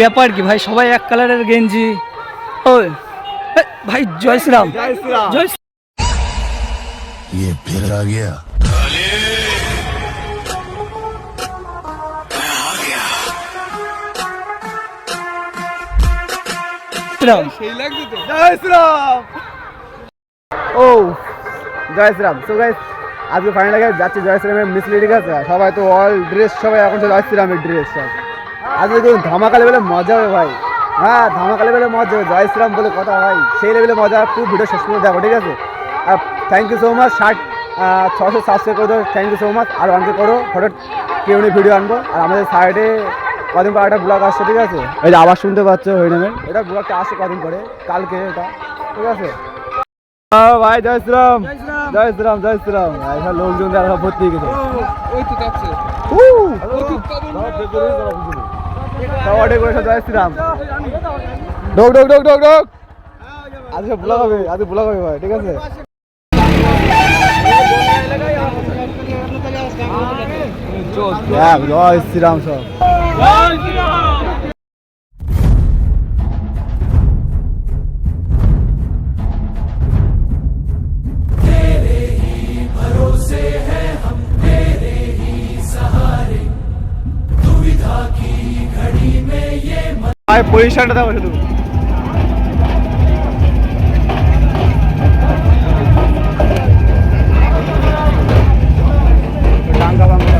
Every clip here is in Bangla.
ব্যাপার কি ভাই সবাই এক কালারের গেঞ্জি ও এ, ভাই জয় শ্রীরাম জয় শ্রীরাম। জয় শ্রী- ये फिर आ गया শ্রীরাম জয় শ্রীরাম ও জয় শ্রীরাম সো গাইস আজকে ফাইনাল গেছে যাচ্ছে জয় শ্রীরামের মিসলি ঠিক আছে সবাই তো অল ড্রেস সবাই এখন তো জয় শ্রীরামের ড্রেস সব আজকে দেখুন ধামাকা লেভেলে মজা হবে ভাই। হ্যাঁ ধামাকা লেভেলে মজা হবে জয় শ্রীরাম বলে কথা ভাই সেই লেভেলে মজা খুব ভিডিও শেষ পর্যন্ত দেখো ঠিক আছে? আর থ্যাংক ইউ সো মাচ ষাট ছশো সাবস্ক্রাইব করে দেবো থ্যাংক ইউ সো মাচ আর অনেকে করো হঠাৎ কেউ নিয়ে ভিডিও আনব। আর আমাদের সাইডে কদিন পর একটা ব্লগ আসছে ঠিক আছে? এই যে আবার শুনতে পাচ্ছ হরিনামের এটা ব্লগটা আসছে কদিন পরে কালকে এটা ঠিক আছে? হ্যাঁ ভাই জয় শ্রীরাম। জয় শ্রীরাম। জয় শ্রীরাম লোকজন দেখা ভর্তি হয়ে গেছে। অর্ডার করেছে জয় শ্রীরাম ঢোক ঢোক ডক ঢোক ঢোক। আজকে ব্লগ হবে আজকে ব্লগ হবে ভাই ঠিক আছে? হ্যাঁ, জয় শ্রীরাম সব। ভাই পজিশনটা দেখো শুধু। ডাঙ্গা বাংলা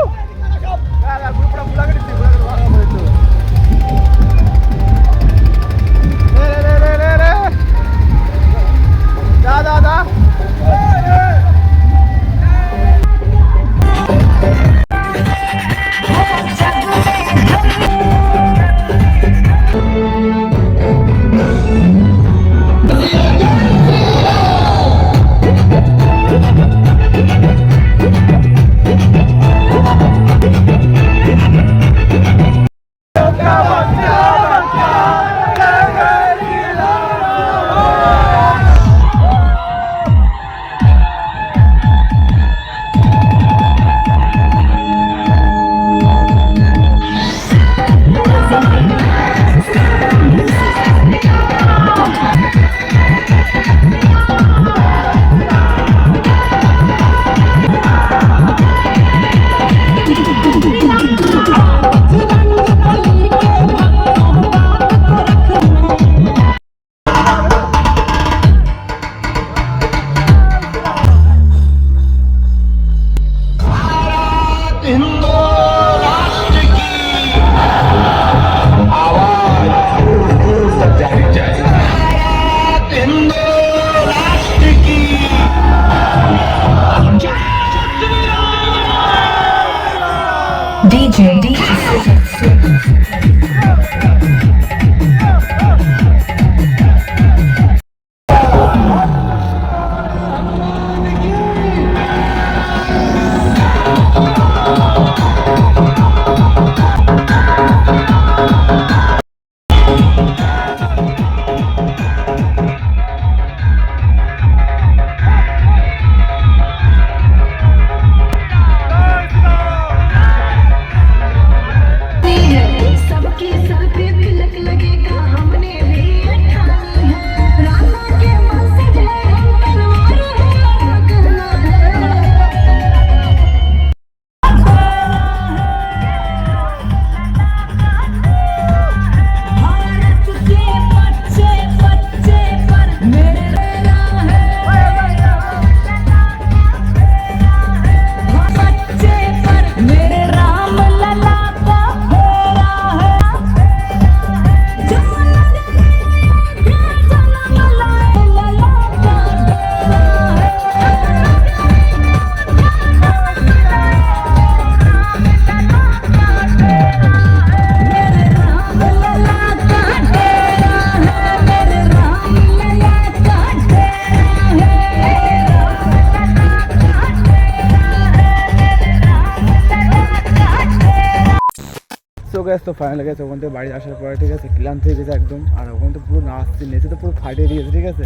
গাছ তো ফাইনাল গেছে। ওখান থেকে বাড়ি আসার পরে, ঠিক আছে, ক্লান্ত হয়ে গেছে একদম। আর ওখানে তো পুরো নাচছে নেচে তো পুরো ফাটিয়ে দিয়েছে, ঠিক আছে।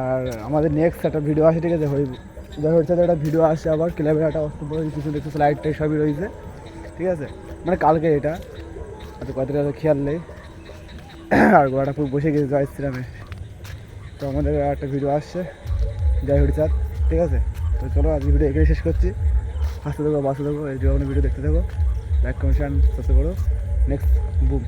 আর আমাদের নেক্সট একটা ভিডিও আসে, ঠিক আছে, হই যাই হচ্ছে একটা ভিডিও আসে আবার ক্লাবের একটা অস্ত বড় কিছু লাইট টাইট সবই রয়েছে, ঠিক আছে। মানে কালকে এটা। আর কতটা খেয়াল নেই। আর গোড়াটা পুরো বসে গেছে জয় শ্রীরামে। তো আমাদের একটা ভিডিও আসছে, জয় হরিচাঁদ ঠিক আছে। তো চলো, আজকে ভিডিও এখানে শেষ করছি। হাসতে থাকো, বাসতে থাকো, এই ভিডিও দেখতে থাকো। লাইক কমেন্ট সাবস্ক্রাইব করো নেক্সট বুম